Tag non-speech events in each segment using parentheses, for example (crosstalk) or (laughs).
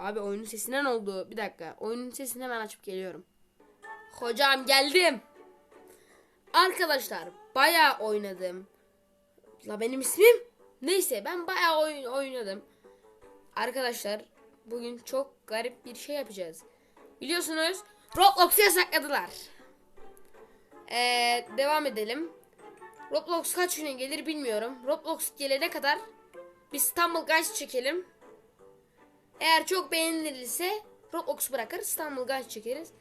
Abi oyunun sesine ne oldu? Bir dakika. Oyunun sesini hemen açıp geliyorum. Hocam geldim. Arkadaşlar bayağı oynadım. La benim ismim? Neyse ben bayağı oyun oynadım. Arkadaşlar bugün çok garip bir şey yapacağız. Biliyorsunuz Roblox'u yasakladılar. Ee, devam edelim. Roblox kaç güne gelir bilmiyorum. Roblox gelene kadar bir İstanbul Guys çekelim. Eğer çok beğenilirse Roblox bırakır İstanbul Guys çekeriz.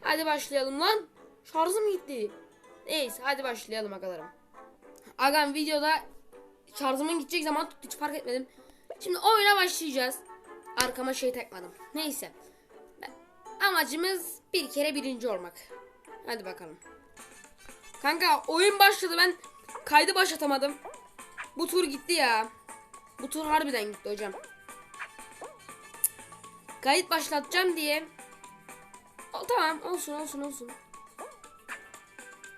Hadi başlayalım lan. Şarjım gitti. Neyse hadi başlayalım agalarım. Agam videoda şarjımın gidecek zaman tuttu hiç fark etmedim. Şimdi oyuna başlayacağız. Arkama şey takmadım. Neyse. Amacımız bir kere birinci olmak. Hadi bakalım. Kanka oyun başladı ben kaydı başlatamadım. Bu tur gitti ya. Bu tur harbiden gitti hocam. Kayıt başlatacağım diye. O, tamam olsun olsun olsun.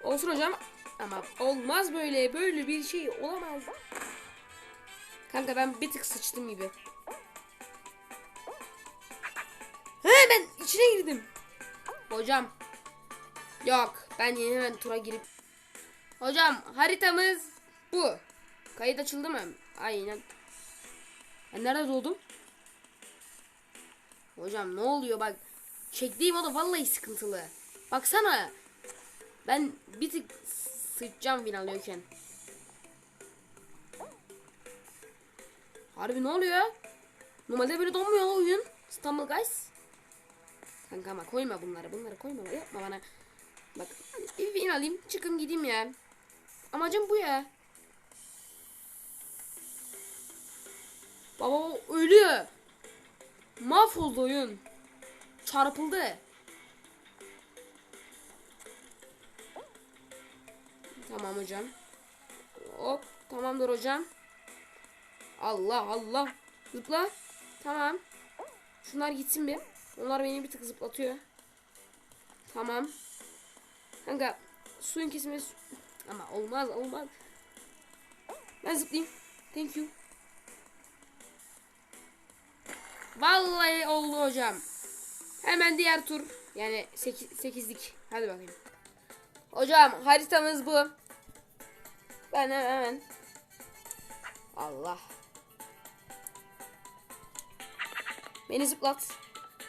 Olsun hocam. Ama olmaz böyle. Böyle bir şey olamaz. Kanka ben bir tık sıçtım gibi. He ben içine girdim. Hocam. Yok ben yeni hemen tura girip. Hocam haritamız bu. Kayıt açıldı mı? Aynen. Ben nerede doğdum? Hocam ne oluyor bak. Çektiğim oda vallahi sıkıntılı. Baksana. Ben bir tık sıçacağım bin alıyorken. Harbi ne oluyor? Normalde böyle donmuyor lan oyun. İstanbul Guys. Kanka ama koyma bunları. Bunları koyma. Yapma bana. Bak bir bin alayım. Gideyim ya. Amacım bu ya. Baba ölüyor. Mahvoldu oyun. Çarpıldı. Tamam hocam. Hop tamamdır hocam. Allah Allah. Zıpla. Tamam. Şunlar gitsin bir. Onlar beni bir tık zıplatıyor. Tamam. Kanka suyun kesmesi ama olmaz olmaz. Ben zıplayayım. Thank you. Vallahi oldu hocam. Hemen diğer tur. Yani 8 8'lik. Hadi bakayım. Hocam haritamız bu. Ben hemen, hemen. Allah. Beni zıplat.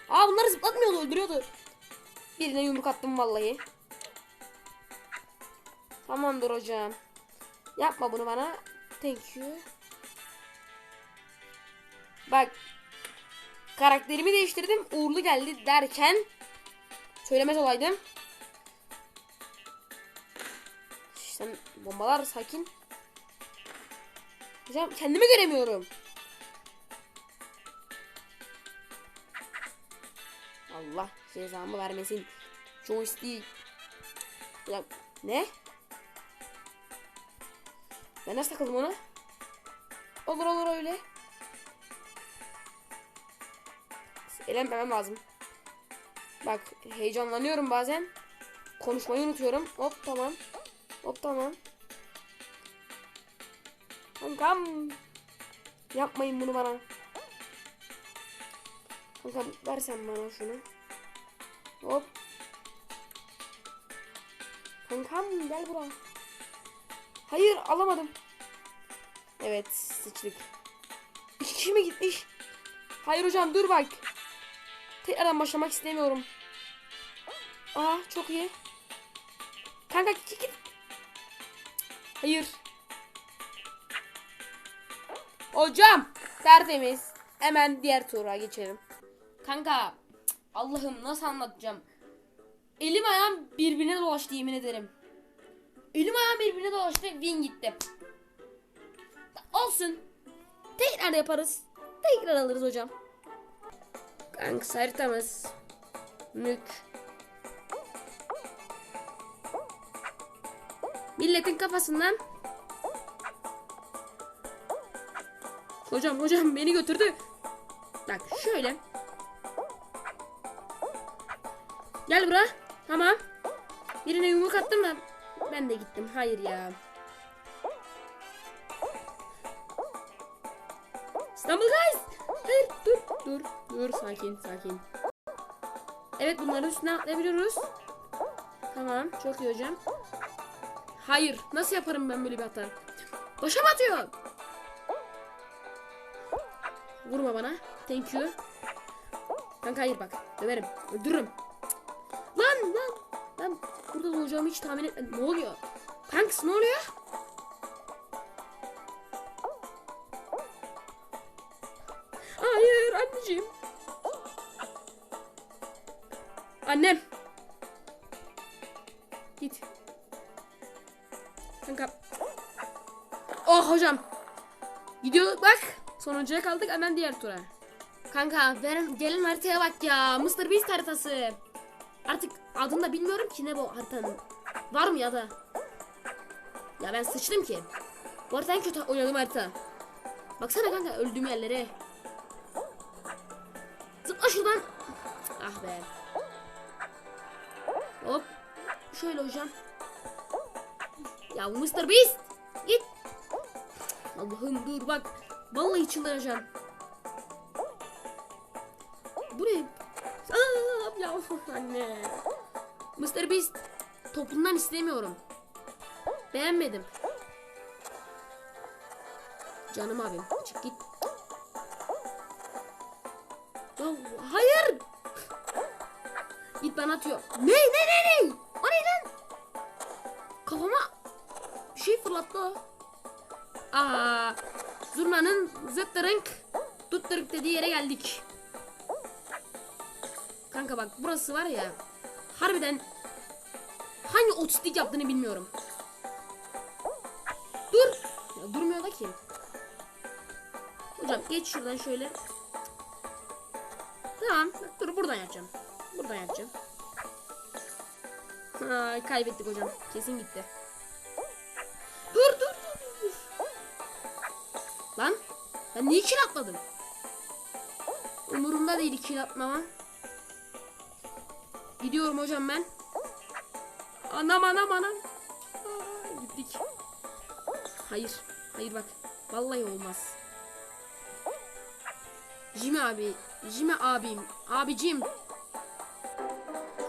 Aa bunları zıplatmıyordu öldürüyordu. Birine yumruk attım vallahi. Tamamdır hocam. Yapma bunu bana. Thank you. Bak. Karakterimi değiştirdim. Uğurlu geldi derken. Söylemez olaydım. Sen bombalar sakin. Hocam kendimi göremiyorum. Allah cezamı vermesin. Joystick. Ya ne? Ben nasıl takıldım ona? Olur olur öyle. Eğlenmemem lazım. Bak heyecanlanıyorum bazen. Konuşmayı unutuyorum. Hop tamam. Hop tamam. Kankam. Yapmayın bunu bana. Kankam versen bana şunu. Hop. Kankam gel buraya. Hayır alamadım. Evet sıçtık. İki kişi mi gitmiş? Hayır hocam dur bak. Tekrardan başlamak istemiyorum. Aa çok iyi. Kanka git git. Hayır. Hocam tertemiz. Hemen diğer tura geçelim. Kanka Allah'ım nasıl anlatacağım. Elim ayağım birbirine dolaştı yemin ederim. Elim ayağım birbirine dolaştı win gitti. Olsun. Tekrar yaparız. Tekrar alırız hocam. Kanka haritamız. Mük. Milletin kafasından. Hocam hocam beni götürdü. Bak şöyle. Gel buraya. Tamam. Birine yumruk attım mı? Ben de gittim. Hayır ya. İstanbul guys. Hayır dur dur Dur sakin sakin. Evet bunların üstüne atlayabiliyoruz. Tamam çok iyi hocam. Hayır nasıl yaparım ben böyle bir hata? Başa mı atıyor? Vurma bana. Thank you. Kanka hayır bak. Döverim. Öldürürüm. Lan lan. Ben burada olacağımı hiç tahmin etmedim. Ne oluyor? Kanks ne oluyor? Annem. Git. Kanka. Oh hocam. Gidiyor bak. Sonuncuya kaldık hemen diğer tura. Kanka verin gelin haritaya bak ya. Mr. Beast haritası. Artık adını da bilmiyorum ki ne bu haritanın. Var mı ya da? Ya ben sıçtım ki. Bu harita en kötü oynadığım harita. Baksana kanka öldüğüm yerlere. Zıpla şuradan. Ah be. Şöyle hocam. Ya Mr. Beast. Git. Allah'ım dur bak. Vallahi çıldıracağım. Bu ne? Aa, ya (laughs) anne. Mr. Beast toplumdan istemiyorum. Beğenmedim. Canım abim çık git. Hayır. Git bana atıyor. Ne ne ne ne? Kafama şey fırlattı. Aa, zurnanın zıttırınk tuttırık dediği yere geldik. Kanka bak burası var ya harbiden hangi otistik yaptığını bilmiyorum. Dur. Ya durmuyor da ki. Hocam geç şuradan şöyle. Tamam. Dur buradan yapacağım. Buradan yapacağım. Ha, kaybettik hocam. Kesin gitti. Dur dur dur. dur. Lan. Ben niye kill atmadım? Umurumda değil kill atmama. Gidiyorum hocam ben. Anam anam anam. Aa, gittik. Hayır. Hayır bak. Vallahi olmaz. Jimmy abi. Jimmy abim. Abicim.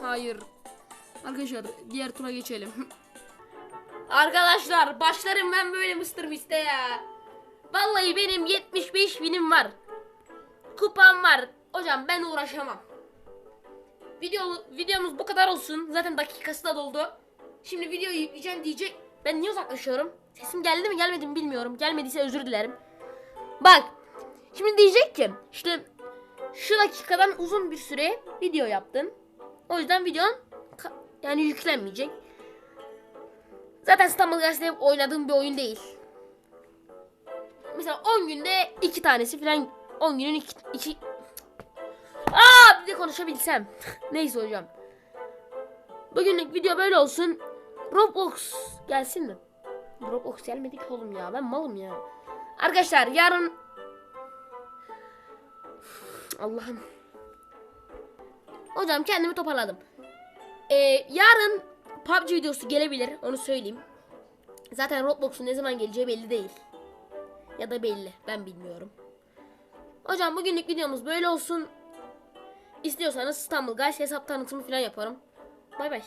Hayır. Arkadaşlar diğer tura geçelim. (laughs) Arkadaşlar başlarım ben böyle Mr. Beast'e ya. Vallahi benim 75 binim var. Kupam var. Hocam ben uğraşamam. Video, videomuz bu kadar olsun. Zaten dakikası da doldu. Şimdi videoyu yükleyeceğim diyecek. Ben niye uzaklaşıyorum? Sesim geldi mi gelmedi mi bilmiyorum. Gelmediyse özür dilerim. Bak. Şimdi diyecek ki işte şu dakikadan uzun bir süre video yaptın. O yüzden videon yani yüklenmeyecek. Zaten İstanbul Gazetesi oynadığım bir oyun değil. Mesela 10 günde iki tanesi falan 10 günün iki, iki... Aa bir de konuşabilsem. (laughs) Neyse hocam. Bugünlük video böyle olsun. Roblox gelsin mi? Roblox gelmedi ki oğlum ya. Ben malım ya. Arkadaşlar yarın Allah'ım. Hocam kendimi toparladım. Ee, yarın PUBG videosu gelebilir. Onu söyleyeyim. Zaten Roblox'un ne zaman geleceği belli değil. Ya da belli. Ben bilmiyorum. Hocam bugünlük videomuz böyle olsun. İstiyorsanız İstanbul Guys hesap tanıtımı falan yaparım. Bay bay.